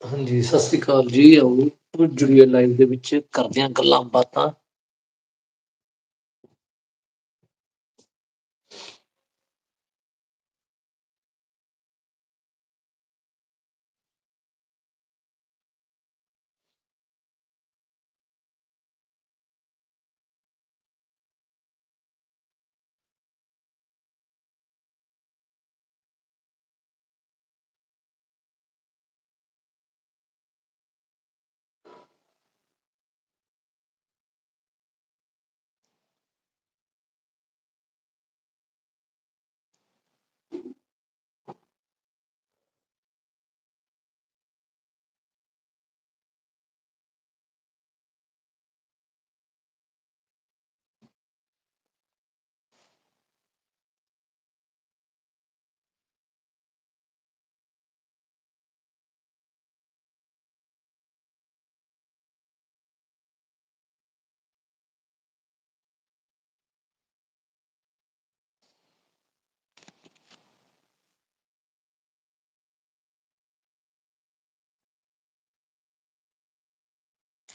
ਹਾਂਜੀ ਸਤਿ ਸ੍ਰੀ ਅਕਾਲ ਜੀ। ਆਓ ਜੁੜੀਏ ਲਾਈਵ ਦੇ ਵਿੱਚ ਕਰਦੇ ਹਾਂ ਗੱਲਾਂ ਬਾਤਾਂ।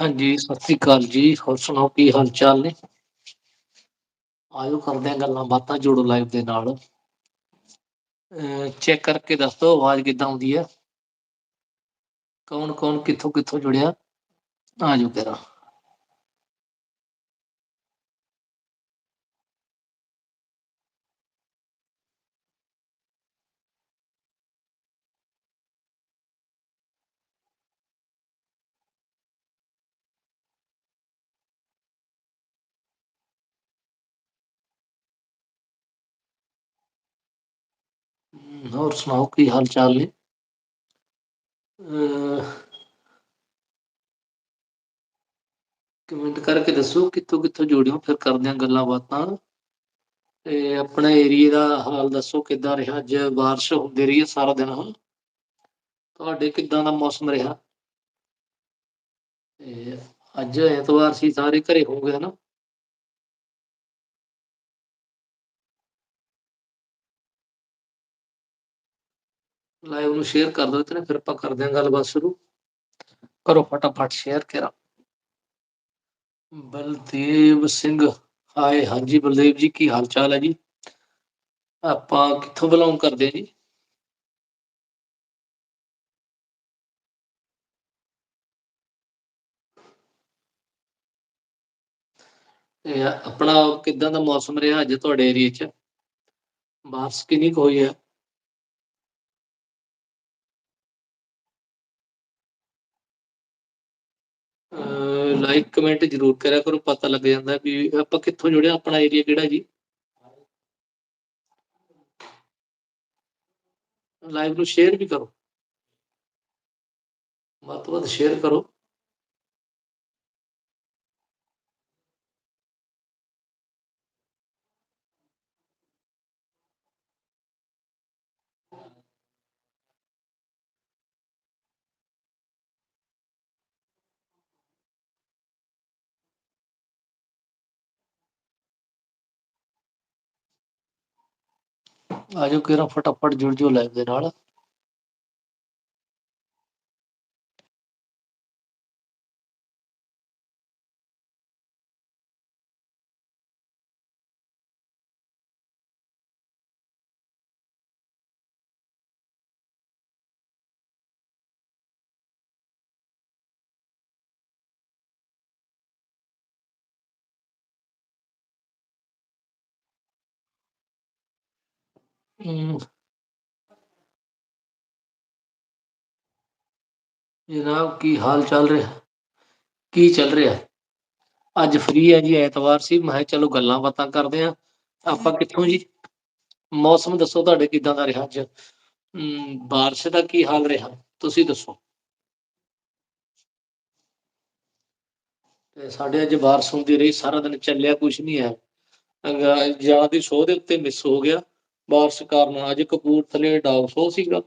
ਹਾਂਜੀ, ਸਤਿ ਸ੍ਰੀ ਅਕਾਲ ਜੀ। ਹੋਰ ਸੁਣਾਓ, ਕੀ ਹਾਲ ਚਾਲ ਨੇ? ਆਜੋ ਕਰਦੇ ਹ ਗੱਲਾਂ ਬਾਤਾਂ ਜੋੜੋ ਲਾਈਵ ਦੇ ਨਾਲ। ਚੈੱਕ ਕਰਕੇ ਦੱਸ ਦੱਸਦੋ ਆਵਾਜ਼ ਕਿੱਦਾਂ ਆਉਂਦੀ ਹੈ? ਕੌਣ ਕੌਣ ਕਿੱਥੋਂ ਕਿੱਥੋਂ ਜੁੜਿਆ? ਆ ਜਾਓ ਹੋਰ ਸੁਣਾਓ, ਕੀ ਹਾਲ ਚਾਲ ਨੇ? ਕਮੈਂਟ ਕਰਕੇ ਦੱਸੋ, ਕਿੱਥੋਂ ਕਿੱਥੋਂ ਜੋੜਿਓ, ਫਿਰ ਕਰਦੇ ਹ ਗੱਲਾਂ ਬਾਤਾਂ। ਤੇ ਆਪਣੇ ਏਰੀਏ ਦਾ ਹਾਲ ਦੱਸੋ, ਕਿੱਦਾਂ ਰਿਹਾ? ਅੱਜ ਬਾਰਿਸ਼ ਹੁੰਦੀ ਰਹੀ ਹੈ ਸਾਰਾ ਦਿਨ, ਹ। ਤੁਹਾਡੇ ਕਿੱਦਾਂ ਦਾ ਮੌਸਮ ਰਿਹਾ? ਤੇ ਅੱਜ ਐਤਵਾਰ ਸੀ, ਸਾਰੇ ਘਰੇ ਹੋ ਗਏ ਲਾਈਵ ਨੂੰ ਸ਼ੇਅਰ ਕਰ ਦਿਓ ਤੇ ਫਿਰ ਆਪਾਂ ਕਰਦੇ ਹਾਂ ਗੱਲਬਾਤ ਸ਼ੁਰੂ। ਕਰੋ ਫਟਾਫਟ ਸ਼ੇਅਰ ਕਰਾ। ਬਲਦੇਵ ਸਿੰਘ, ਹਾਏ, ਹਾਂਜੀ ਬਲਦੇਵ ਜੀ, ਕੀ ਹਾਲ ਚਾਲ ਹੈ ਜੀ? ਆਪਾਂ ਕਿੱਥੋਂ ਬਿਲੋਂਗ ਕਰਦੇ ਹਾਂ ਜੀ? ਤੇ ਆਪਣਾ ਕਿੱਦਾਂ ਦਾ ਮੌਸਮ ਰਿਹਾ ਅੱਜ ਤੁਹਾਡੇ ਏਰੀਏ ਚ? ਬਾਰਸ਼ ਕਿੰਨੀ ਕੁ ਹੋਈ ਹੈ? ਲਾਈਕ ਕਮੈਂਟ ਜ਼ਰੂਰ ਕਰਿਆ ਕਰੋ, ਪਤਾ ਲੱਗ ਜਾਂਦਾ ਵੀ ਆਪਾਂ ਕਿੱਥੋਂ ਜੁੜਿਆ ਆਪਣਾ ਏਰੀਆ ਕਿਹੜਾ ਜੀ। ਲਾਈਵ ਨੂੰ ਸ਼ੇਅਰ ਵੀ ਕਰੋ। ਵੱਧ ਤੋਂ ਵੱਧ ਸ਼ੇਅਰ ਕਰੋ। ਆ ਜਾਓ ਕਿਰਾਂ ਫਟਾਫਟ ਜੁੜ ਜਾਓ ਲਾਈਵ ਦੇ ਨਾਲ। ਹਮ, ਜਨਾਬ ਕੀ ਹਾਲ ਚੱਲ ਰਿਹਾ ਕੀ ਚੱਲ ਰਿਹਾ ਅੱਜ ਫ੍ਰੀ ਹੈ ਜੀ ਐਤਵਾਰ ਸੀ ਮੈਂ ਕਿਹਾ ਚਲੋ ਗੱਲਾਂ ਬਾਤਾਂ ਕਰਦੇ ਹਾਂ ਆਪਾਂ ਕਿੱਥੋਂ ਜੀ ਮੌਸਮ ਦੱਸੋ ਤੁਹਾਡੇ ਕਿੱਦਾਂ ਦਾ ਰਿਹਾ ਅੱਜ ਹਮ, ਬਾਰਿਸ਼ ਦਾ ਕੀ ਹਾਲ ਰਿਹਾ ਤੁਸੀਂ ਦੱਸੋ ਤੇ ਸਾਡੇ ਅੱਜ ਬਾਰਿਸ਼ ਹੁੰਦੀ ਰਹੀ ਸਾਰਾ ਦਿਨ ਚੱਲਿਆ ਕੁਝ ਨਹੀਂ ਹੈ ਜ਼ਿਆਦਾ ਦੀ ਸ਼ੋਅ ਦੇ ਉੱਤੇ ਮਿਸ ਹੋ ਗਿਆ ਬਾਰਿਸ਼ ਕਾਰਨ। ਅੱਜ ਕਪੂਰਥਲੇ ਡੌਗ ਸੋ ਸੀਗਾ।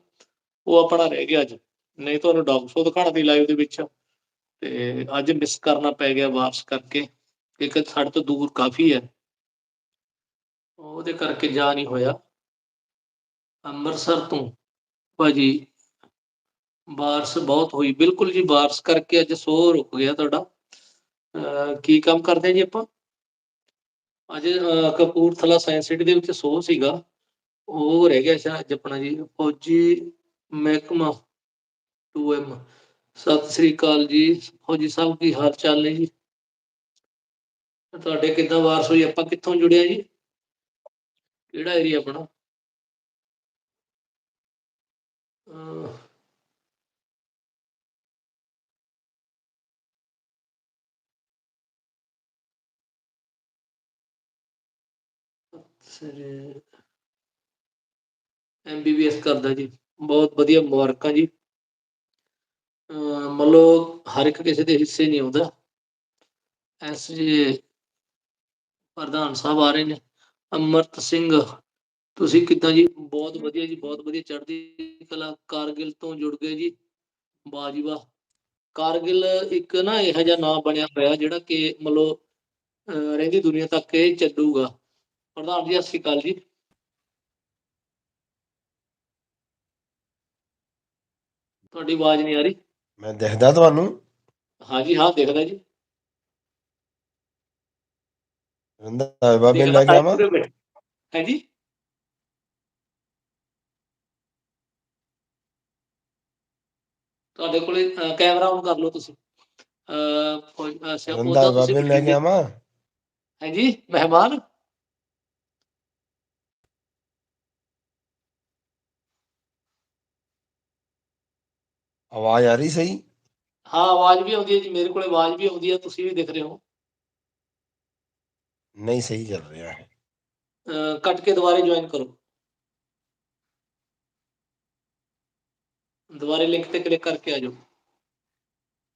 ਉਹ ਆਪਣਾ ਰਹਿ ਗਿਆ ਅੱਜ। ਨਹੀਂ ਤੁਹਾਨੂੰ ਡੌਗ ਸੋ ਦਿਖਾਉਣਾ ਦੀ ਲਾਈਵ ਦੇ ਵਿੱਚ। ਤੇ ਅੱਜ ਮਿਸ ਕਰਨਾ ਪੈ ਗਿਆ ਬਾਰਿਸ਼ ਕਰਕੇ। ਇੱਕ ਸਾਡੇ ਤੋਂ ਦੂਰ ਕਾਫੀ ਹੈ। ਉਹਦੇ ਕਰਕੇ ਜਾ ਨਹੀਂ ਹੋਇਆ। ਅੰਮ੍ਰਿਤਸਰ ਤੋਂ ਭਾਜੀ ਬਾਰਸ਼ ਬਹੁਤ ਹੋਈ। ਬਿਲਕੁਲ ਜੀ ਬਾਰਿਸ਼ ਕਰਕੇ ਅੱਜ ਸੋ ਰੁਕ ਗਿਆ ਤੁਹਾਡਾ। ਅਹ ਕੀ ਕੰਮ ਕਰਦੇ ਆ ਜੀ ਆਪਾਂ? ਅੱਜ, ਅਹ ਕਪੂਰਥਲਾ ਸਾਇੰਸ ਸਿਟੀ ਦੇ ਵਿੱਚ ਸੋ ਸੀਗਾ। ਉਹ ਰਹਿ ਗਿਆ ਸ਼ਾਇਦ ਅੱਜ ਆਪਣਾ ਜੀ, ਫੌਜੀ ਮਹਿਕਮਾ 2M ਸਤਿ ਸ੍ਰੀ ਅਕਾਲ ਜੀ, ਫੌਜੀ ਸਾਹਿਬ ਕੀ ਹਾਲ ਚਾਲ ਨੇ ਜੀ? ਤੁਹਾਡੇ ਕਿੱਦਾਂ ਵਾਰਸ ਹੋਈ, ਆਪਾਂ ਕਿੱਥੋਂ ਜੁੜਿਆ ਜੀ? ਕਿਹੜਾ ਏਰੀਆ ਆਪਣਾ? ਸਰ ਐਮਬੀਬੀਐਸ ਕਰਦਾ ਜੀ। ਬਹੁਤ ਵਧੀਆ ਮੁਬਾਰਕਾਂ ਜੀ। ਅਹ ਮੰਨ ਲਓ ਹਰ ਇੱਕ ਕਿਸੇ ਦੇ ਹਿੱਸੇ ਨਹੀਂ ਆਉਂਦਾ। ਐਸ ਜੀ ਪ੍ਰਧਾਨ ਸਾਹਿਬ ਆ ਰਹੇ ਨੇ। ਅਮਰਤ ਸਿੰਘ, ਤੁਸੀਂ ਕਿੱਦਾਂ ਜੀ? ਬਹੁਤ ਵਧੀਆ ਜੀ, ਬਹੁਤ ਵਧੀਆ ਚੜ੍ਹਦੀ ਕਲਾ। ਕਾਰਗਿਲ ਤੋਂ ਜੁੜ ਗਏ ਜੀ। ਵਾਹ ਕਾਰਗਿਲ ਇੱਕ ਨਾ ਇਹੋ ਜਿਹਾ ਨਾਮ ਬਣਿਆ ਹੋਇਆ, ਜਿਹੜਾ ਕਿ ਮਤਲਬ ਅਹ ਰਹਿੰਦੀ ਦੁਨੀਆ ਤੱਕ ਇਹ ਚੱਲੂਗਾ। ਪ੍ਰਧਾਨ ਜੀ, ਸਤਿ ਸ਼੍ਰੀ ਅਕਾਲ ਜੀ। ਤੁਹਾਡੀ ਆਵਾਜ਼ ਨਹੀਂ ਆ ਰਹੀ। ਮੈਂ ਦਿਖਦਾ ਤੁਹਾਨੂੰ। ਹਾਂਜੀ ਹਾਂ ਦੇਖਦਾ ਜੀ। ਰੰਦਾ ਬਾਬੇ ਦੇਖਦਾ ਲੈ ਕੇ ਆਵਾਂ type ਕਰਿਓ ਹੈ ਜੀ ਤੁਹਾਡੇ ਕੋਲੇ ਕੈਮਰਾ ਆਨ ਕਰ ਲਓ ਤੁਸੀਂ। ਅਹ ਕੋਈ- ਉਹਦਾ ਤੁਸੀਂ ਲੈ ਕੇ ਆਵਾਂ ਹੈ ਜੀ ਮਹਿਮਾਨ। ਆਵਾਜ਼ ਆ ਰਹੀ ਸਹੀ ਹਾਂ ਆਵਾਜ਼ ਵੀ ਆਉਂਦੀ ਹੈ ਜੀ ਮੇਰੇ ਕੋਲੇ ਆਵਾਜ਼ ਵੀ ਆਉਂਦੀ ਹੈ ਤੁਸੀਂ ਵੀ ਦਿਖ ਰਹੇ ਹੋ ਨਹੀਂ ਸਹੀ ਚੱਲ ਰਿਹਾ ਹੈ ਅਹ, ਕੱਟ ਕੇ ਦੁਬਾਰੇ ਜੁਆਇਨ ਕਰੋ ਦੁਬਾਰੇ ਲਿੰਕ ਤੇ ਕਲਿੱਕ ਕਰਕੇ ਆ ਜਾਓ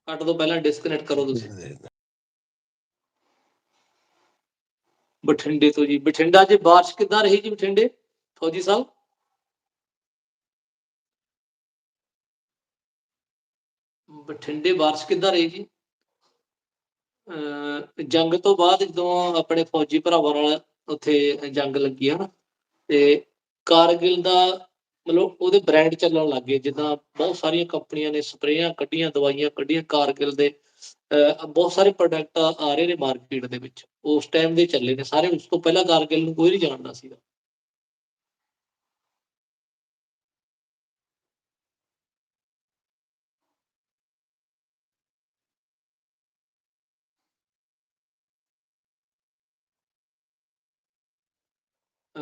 ਕੱਟ ਤੋਂ ਪਹਿਲਾਂ ਡਿਸਕਨੈਕਟ ਕਰੋ ਤੁਸੀਂ ਬਠਿੰਡੇ ਤੋਂ ਜੀ ਬਠਿੰਡਾ 'ਚ ਬਾਰਿਸ਼ ਕਿੱਦਾਂ ਰਹੀ ਜੀ ਬਠਿੰਡੇ ਫੌਜੀ ਸਾਹਿਬ ਬਠਿੰਡੇ ਬਾਰਿਸ਼ ਕਿੱਦਾਂ ਰਹੀ ਜੀ? ਅਹ ਜੰਗ ਤੋਂ ਬਾਅਦ ਜਦੋਂ ਆਪਣੇ ਫੌਜੀ ਭਰਾਵਾਂ ਨਾਲ ਉੱਥੇ ਜੰਗ ਲੱਗੀ ਹੈ ਨਾ ਤੇ ਕਾਰਗਿਲ ਦਾ ਮਤਲਬ ਉਹਦੇ ਬ੍ਰਾਂਡ ਚੱਲਣ ਲੱਗ ਗਏ, ਜਿੱਦਾਂ ਬਹੁਤ ਸਾਰੀਆਂ ਕੰਪਨੀਆਂ ਨੇ ਸਪਰੇਆਂ ਕੱਢੀਆਂ, ਦਵਾਈਆਂ ਕੱਢੀਆਂ ਕਾਰਗਿਲ ਦੇ। ਅਹ ਬਹੁਤ ਸਾਰੇ ਪ੍ਰੋਡਕਟ ਆ ਰਹੇ ਨੇ ਮਾਰਕੀਟ ਦੇ ਵਿੱਚ। ਉਸ ਟਾਈਮ ਦੇ ਚੱਲੇ ਨੇ, ਸਾਰੇ ਉਸ ਤੋਂ ਪਹਿਲਾਂ ਕਾਰਗਿਲ ਨੂੰ ਕੋਈ ਨਹੀਂ ਜਾਣਦਾ ਸੀਗਾ।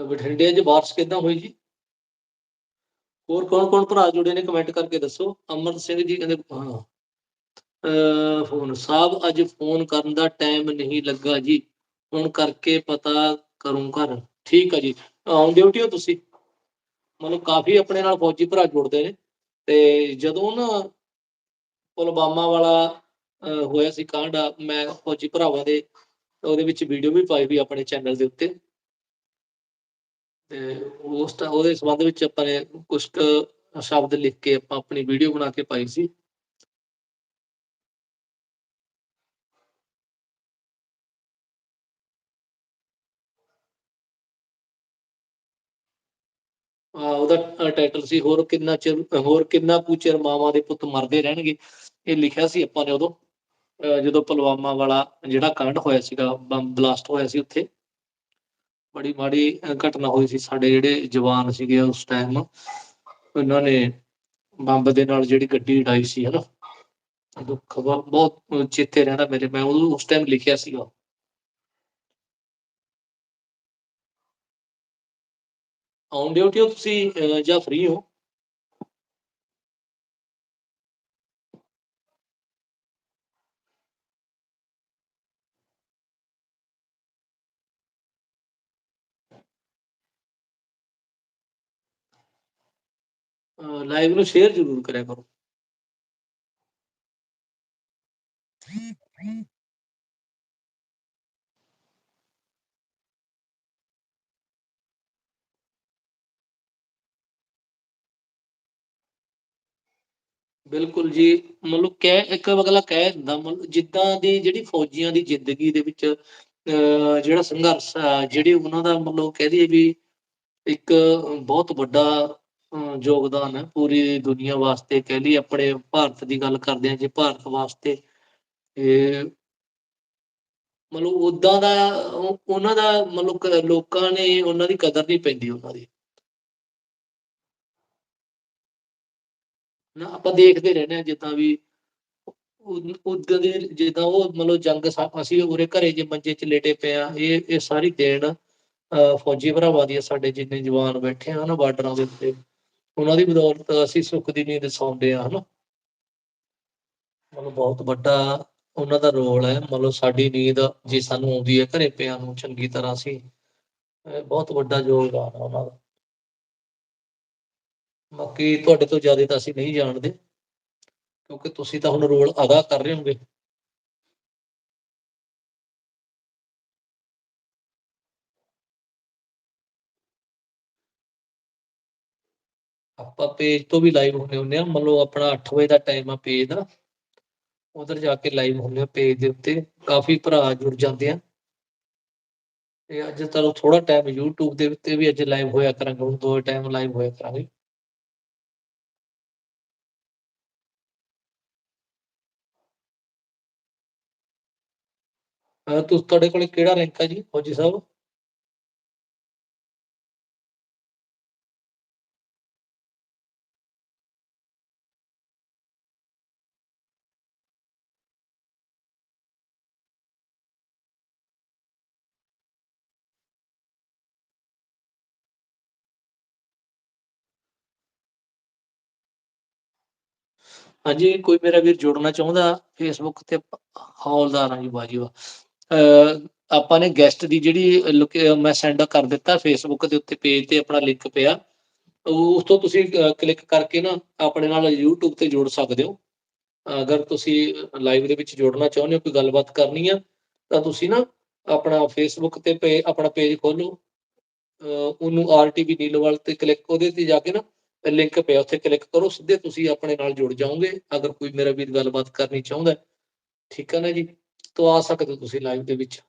ਬਠਿੰਡੇ 'ਚ ਬਾਰਿਸ਼ ਕਿੱਦਾਂ ਹੋਈ ਜੀ? ਹੋਰ ਕੌਣ ਕੌਣ ਭਰਾ ਜੁੜੇ ਨੇ ਕਮੈਂਟ ਕਰਕੇ ਦੱਸੋ? ਅਮਰ ਸਿੰਘ ਜੀ ਕਹਿੰਦੇ, ਹਾਂ। ਅਹ ਫੋਨ, ਸਾਹਿਬ ਅੱਜ ਫੋਨ ਕਰਨ ਦਾ ਟਾਈਮ ਨਹੀਂ ਲੱਗਾ ਜੀ। ਹੁਣ ਕਰਕੇ ਪਤਾ ਕਰੂੰ ਘਰ। ਠੀਕ ਆ ਜੀ। ਔਨ ਡਿਊਟੀ ਹੋ ਤੁਸੀਂ। ਮਤਲਬ ਕਾਫੀ ਆਪਣੇ ਨਾਲ ਫੌਜੀ ਭਰਾ ਜੁੜਦੇ ਨੇ। ਤੇ ਜਦੋਂ ਨਾ ਪੁਲਵਾਮਾ ਵਾਲਾ ਹੋਇਆ ਸੀ ਕਾਂਡ, ਮੈਂ ਫੌਜੀ ਭਰਾਵਾਂ ਦੇ ਉਹਦੇ ਵਿੱਚ ਵੀਡੀਓ ਵੀ ਪਾਈ ਵੀ ਆਪਣੇ ਚੈਨਲ ਦੇ ਉੱਤੇ। ਤੇ ਉਸ ਤਾਂ ਉਹਦੇ ਸੰਬੰਧ ਵਿੱਚ ਆਪਾਂ ਨੇ ਕੁਝ ਕੁ ਸ਼ਬਦ ਲਿਖ ਕੇ ਆਪਾਂ ਆਪਣੀ ਵੀਡੀਓ ਬਣਾ ਕੇ ਪਾਈ ਸੀ। ਉਹਦਾ ਟਾਈਟਲ ਸੀ, ਹੋਰ ਕਿੰਨਾ ਚਿਰ, ਹੋਰ ਕਿੰਨਾ ਕੁ ਚਿਰ ਮਾਵਾਂ ਦੇ ਪੁੱਤ ਮਰਦੇ ਰਹਿਣਗੇ? ਇਹ ਲਿਖਿਆ ਸੀ ਆਪਾਂ ਨੇ ਉਦੋਂ, ਅਹ, ਜਦੋਂ ਪੁਲਵਾਮਾ ਵਾਲਾ ਜਿਹੜਾ ਕਾਂਡ ਹੋਇਆ ਸੀਗਾ, ਬੰਬ ਬਲਾਸਟ ਹੋਇਆ ਸੀ ਉੱਥੇ। ਬੜੀ ਮਾੜੀ ਘਟਨਾ ਹੋਈ ਸੀ। ਸਾਡੇ ਜਿਹੜੇ ਜਵਾਨ ਸੀਗੇ ਉਸ ਟਾਈਮ ਉਹਨਾਂ ਨੇ ਬੰਬ ਦੇ ਨਾਲ ਜਿਹੜੀ ਗੱਡੀ ਉਡਾਈ ਸੀ, ਹਨਾ? ਦੁੱਖ ਬਹੁਤ ਚੇਤੇ ਰਹਿੰਦਾ ਮੇਰੇ। ਮੈਂ ਉਦੋਂ ਉਸ ਟਾਈਮ ਲਿਖਿਆ ਸੀਗਾ। ਔਨ ਡਿਊਟੀ ਹੋ ਤੁਸੀਂ? ਜਾਂ ਫ੍ਰੀ ਹੋ? ਲਾਈਵ ਨੂੰ ਸ਼ੇਅਰ ਜ਼ਰੂਰ ਕਰਿਆ ਕਰੋ। ਬਿਲਕੁਲ ਜੀ, ਮਤਲਬ ਕਹਿ, ਇੱਕ ਅਗਲਾ ਕਹਿ ਦਿੰਦਾ, ਮਤਲਬ ਜਿੱਦਾਂ ਦੀ ਜਿਹੜੀ ਫੌਜੀਆਂ ਦੀ ਜ਼ਿੰਦਗੀ ਦੇ ਵਿੱਚ, ਅਹ ਜਿਹੜਾ ਸੰਘਰਸ਼ ਆ, ਜਿਹੜੀ ਉਹਨਾਂ ਦਾ ਮਤਲਬ ਕਹਿ ਦਈਏ ਵੀ ਇੱਕ ਬਹੁਤ ਵੱਡਾ ਯੋਗਦਾਨ ਹੈ ਪੂਰੀ ਦੁਨੀਆ ਵਾਸਤੇ, ਕਹਿ ਲਈਏ ਆਪਣੇ ਭਾਰਤ ਦੀ ਗੱਲ ਕਰਦੇ ਹਾਂ ਜੇ ਭਾਰਤ ਵਾਸਤੇ ਇਹ ਮਤਲਬ ਉਦਾਂ ਦਾ ਉਹਨਾਂ ਦਾ ਮਤਲਬ ਲੋਕਾਂ ਨੇ ਉਹਨਾਂ ਦੀ ਕਦਰ ਨਹੀਂ ਪੈਂਦੀ ਉਹਨਾਂ ਦੀ। ਨਾ ਆਪਾਂ ਦੇਖਦੇ ਰਹਿੰਦੇ ਹਾਂ ਜਿੱਦਾਂ ਵੀ ਉਦਾਂ ਦੇ ਜਿੱਦਾਂ ਉਹ ਮਤਲਬ ਜੰਗ ਅਸੀਂ ਉਰੇ ਘਰੇ ਜੇ ਮੰਜੇ 'ਚ ਲੇਟੇ ਪਏ ਆ ਇਹ ਇਹ ਸਾਰੀ ਦੇਣ, ਅਹ ਫੌਜੀ ਭਰਾਵਾਂ ਦੀ ਸਾਡੇ ਜਿੰਨੇ ਜਵਾਨ ਬੈਠੇ ਆ ਨਾ ਬਾਰਡਰਾਂ ਦੇ ਉੱਤੇ ਉਹਨਾਂ ਦੀ ਬਦੌਲਤ ਅਸੀਂ ਸੁੱਖ ਦੀ ਨੀਂਦ ਸੌਂਦੇ ਆ ਹਨਾ? ਮਤਲਬ ਬਹੁਤ ਵੱਡਾ ਉਹਨਾਂ ਦਾ ਰੋਲ ਹੈ। ਮਤਲਬ ਸਾਡੀ ਨੀਂਦ ਜੇ ਸਾਨੂੰ ਆਉਂਦੀ ਹੈ ਘਰੇ ਪਿਆਂ ਨੂੰ ਚੰਗੀ ਤਰ੍ਹਾਂ ਅਸੀਂ ਬਹੁਤ ਵੱਡਾ ਯੋਗਦਾਨ ਆ ਉਹਨਾਂ ਦਾ। ਬਾਕੀ ਤੁਹਾਡੇ ਤੋਂ ਜ਼ਿਆਦਾ ਤਾਂ ਅਸੀਂ ਨਹੀਂ ਜਾਣਦੇ, ਕਿਉਂਕਿ ਤੁਸੀਂ ਤਾਂ ਹੁਣ ਰੋਲ ਅਦਾ ਕਰ ਰਹੇ ਹੋਗੇ ਆਪਾਂ ਪੇਜ ਤੋਂ ਵੀ ਲਾਈਵ ਹੁੰਦੇ ਹੁੰਦੇ ਆ ਮੰਨ ਲਓ ਆਪਣਾ 8 ਵਜੇ ਦਾ ਟਾਈਮ ਆ ਪੇਜ ਦਾ। ਉਧਰ ਜਾ ਕੇ ਲਾਈਵ ਹੁੰਦੇ ਆ ਪੇਜ ਦੇ ਉੱਤੇ, ਕਾਫੀ ਭਰਾ ਜੁੜ ਜਾਂਦੇ ਆ। ਤੇ ਅੱਜ ਤਾਂ ਥੋੜਾ ਟਾਈਮ YouTube ਦੇ ਉੱਤੇ ਵੀ ਅੱਜ ਲਾਈਵ ਹੋਇਆ ਕਰਾਂਗੇ, ਹੁਣ ਦੋ ਟਾਈਮ ਲਾਈਵ ਹੋਇਆ ਕਰਾਂਗੇ। ਅਹ ਤੁਹਾਡੇ ਕੋਲੇ ਕਿਹੜਾ ਰੈਂਕ ਆ ਜੀ, ਫੌਜੀ ਸਾਹਿਬ? ਹਾਂਜੀ, ਕੋਈ ਮੇਰਾ ਵੀਰ ਜੁੜਨਾ ਚਾਹੁੰਦਾ ਫੇਸਬੁੱਕ ਤੇ ਹੌਲਦਾਰ ਹਾਂ ਜੀ ਬਾਜੀ ਵਾ ਆਪਾਂ ਨੇ ਗੈਸਟ ਦੀ ਜਿਹੜੀ ਲੋਕੇ- ਮੈਂ ਸੈਂਡ ਕਰ ਦਿੱਤਾ ਫੇਸਬੁੱਕ ਦੇ ਉੱਤੇ ਪੇਜ ਤੇ ਆਪਣਾ ਲਿੰਕ ਪਿਆ। ਉਸ ਤੋਂ ਤੁਸੀਂ ਕਲਿੱਕ ਕਰਕੇ ਨਾ ਆਪਣੇ ਨਾਲ YouTube ਤੇ ਜੋੜ ਸਕਦੇ ਹੋ। ਅਗਰ ਤੁਸੀਂ ਲਾਈਵ ਦੇ ਵਿੱਚ ਜੋੜਨਾ ਚਾਹੁੰਦੇ ਹੋ, ਕੋਈ ਗੱਲਬਾਤ ਕਰਨੀ ਆ, ਤਾਂ ਤੁਸੀਂ ਨਾ ਆਪਣਾ ਫੇਸਬੁੱਕ ਤੇ ਪੇ, ਆਪਣਾ ਪੇਜ ਖੋਲੋ। ਅਹ ਉਹਨੂੰ ਆਰਟੀਵੀ ਨੀਲੋਵਾਲ ਤੇ ਕਲਿੱਕ ਉਹਦੇ ਤੇ ਜਾ ਕੇ ਨਾ ਲਿੰਕ ਪਿਆ ਉੱਥੇ ਕਲਿੱਕ ਕਰੋ, ਸਿੱਧੇ ਤੁਸੀਂ ਆਪਣੇ ਨਾਲ ਜੁੜ ਜਾਓਗੇ, ਅਗਰ ਕੋਈ ਮੇਰਾ ਵੀਰ ਗੱਲਬਾਤ ਕਰਨੀ ਚਾਹੁੰਦਾ ਠੀਕ ਹੈ ਨਾ ਜੀ? ਤਾਂ ਆ ਸਕਦੇ ਤੁਸੀਂ ਲਾਈਵ ਦੇ ਵਿੱਚ।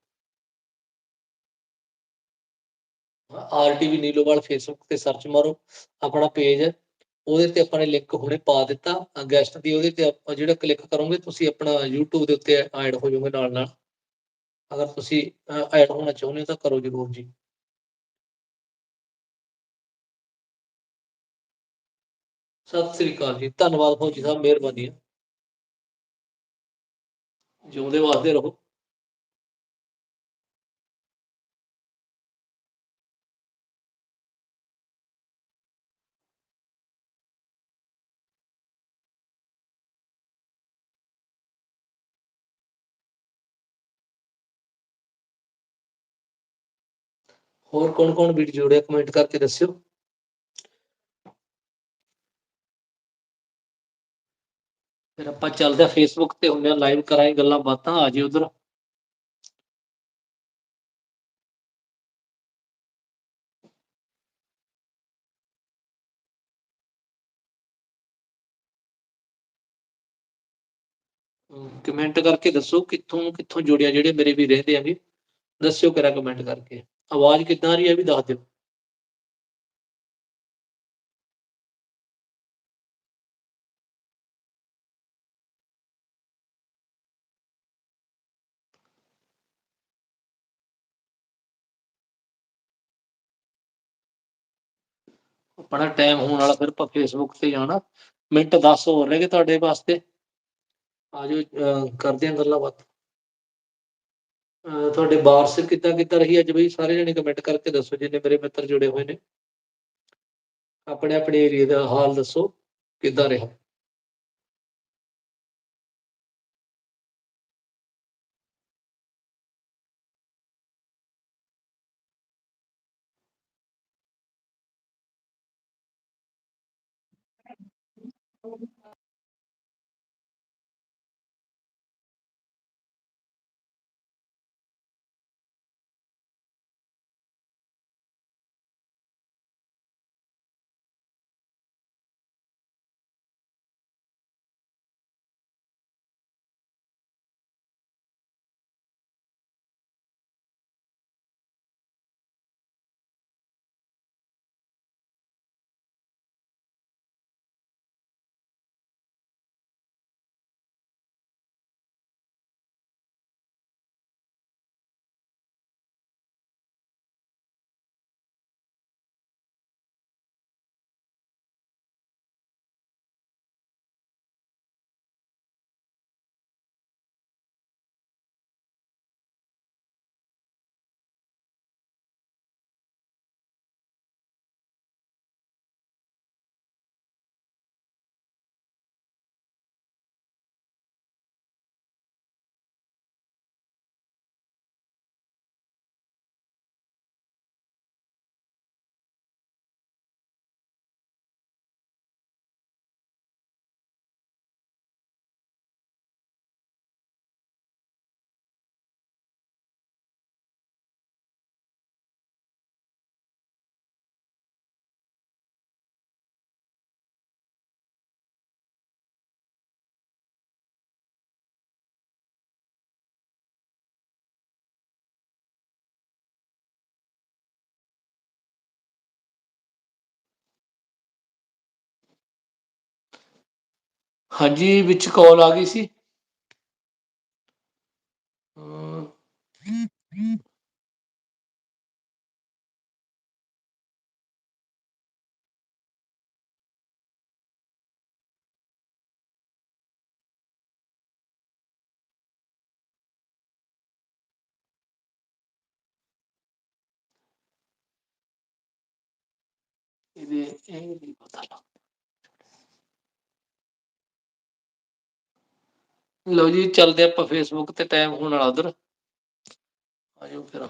ਆਰਟੀਵੀ ਨੀਲੋਵਾਲ ਫੇਸਬੁੱਕ ਤੇ ਸਰਚ ਮਾਰੋ, ਆਪਣਾ ਪੇਜ ਹੈ। ਉਹਦੇ ਤੇ ਆਪਾਂ ਨੇ ਲਿੰਕ ਹੁਣੇ ਪਾ ਦਿੱਤਾ। ਗੈਸਟ ਦੀ ਉਹਦੇ ਤੇ ਆਪਾਂ ਜਿਹੜਾ ਕਲਿੱਕ ਕਰੋਗੇ, ਤੁਸੀਂ ਆਪਣਾ YouTube ਦੇ ਉੱਤੇ ਐਡ ਹੋ ਜਾਓਗੇ ਨਾਲ ਨਾਲ ਅਗਰ ਤੁਸੀਂ ਐਡ ਹੋਣਾ ਚਾਹੁੰਦੇ ਹੋ ਤਾਂ ਕਰੋ ਜਰੂਰ ਜੀ। ਸਤਿ ਸ੍ਰੀ ਅਕਾਲ ਜੀ, ਧੰਨਵਾਦ ਫੌਜੀ ਸਾਹਿਬ, ਮਿਹਰਬਾਨੀ ਹੈ ਜਿਉਂਦੇ ਵਾਸਤੇ ਰਹੋ। ਹੋਰ ਕੌਣ ਕੌਣ ਵੀਡੀਓ ਜੁੜਿਆ ਕਮੈਂਟ ਕਰਕੇ ਦੱਸਿਓ। ਫਿਰ ਆਪਾਂ ਚੱਲਦੇ ਆ ਫੇਸਬੁੱਕ ਤੇ ਹੁੰਦੇ ਆ ਲਾਈਵ ਕਰਾਂਗੇ ਗੱਲਾਂ ਬਾਤਾਂ, ਆ ਜਿਓ ਉਧਰ। ਕਮੈਂਟ ਕਰਕੇ ਦੱਸੋ ਕਿੱਥੋਂ ਕਿੱਥੋਂ ਜੁੜਿਆ ਜਿਹੜੇ ਮੇਰੇ ਵੀ ਰਹਿੰਦੇ ਆਗੇ ਦੱਸਿਓ ਕਰਾ ਕਮੈਂਟ ਕਰਕੇ। ਆਵਾਜ਼ ਕਿੱਦਾਂ ਆ ਰਹੀ ਹੈ ਇਹ ਵੀ ਦੱਸ ਦਿਓ। ਆਪਣਾ ਟਾਈਮ ਹੋਣ ਵਾਲਾ ਫਿਰ ਆਪਾਂ ਫੇਸਬੁੱਕ ਤੇ ਜਾਣਾ ਮਿੰਟ 10 ਹੋਰ ਰਹਿ ਗਏ ਤੁਹਾਡੇ ਵਾਸਤੇ। ਆਜੋ ਕਰਦੇ ਆਂ ਗੱਲਾਂ ਬਾਤ। ਅਹ, ਤੁਹਾਡੇ ਬਾਰਸ ਕਿੱਦਾਂ ਕਿੱਦਾਂ ਰਹੀ ਅੱਜ ਬਈ? ਸਾਰੇ ਜਣੇ ਕਮੈਂਟ ਕਰਕੇ ਦੱਸੋ, ਜਿੰਨੇ ਮੇਰੇ ਮਿੱਤਰ ਜੁੜੇ ਹੋਏ ਨੇ। ਆਪਣੇ ਆਪਣੇ ਏਰੀਆ ਦਾ ਹਾਲ ਦੱਸੋ, ਕਿੱਦਾਂ ਰਿਹਾ? ਹਾਂਜੀ ਵਿੱਚ ਕਾਲ ਆ ਗਈ ਸੀ। ਇਹਦੇ ਇਹ ਨਹੀਂ ਪਤਾ ਲੱਗਦਾ ਲਓ ਜੀ ਚੱਲਦੇ ਆਪਾਂ ਫੇਸਬੁੱਕ ਤੇ ਟਾਈਮ ਹੋਣ ਵਾਲਾ ਉਧਰ। ਆਜੋ ਫਿਰ।